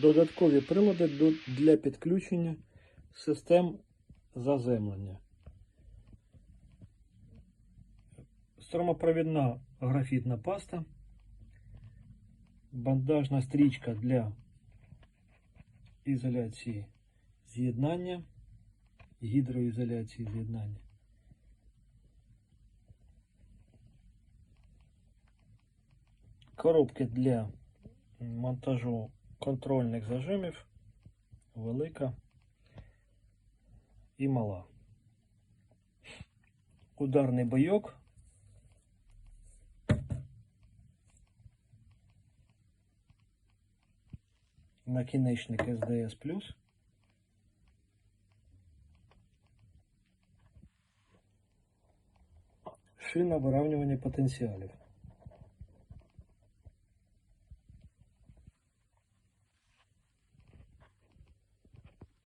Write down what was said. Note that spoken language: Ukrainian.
Додаткові прилади для підключення систем заземлення. Стромопровідна графітна паста, бандажна стрічка для ізоляції з'єднання, гідроізоляції з'єднання. Коробки для монтажу контрольних зажимів, велика і мала. Ударний бойок. Накінечник SDS+. Шина виравнювання потенціалів.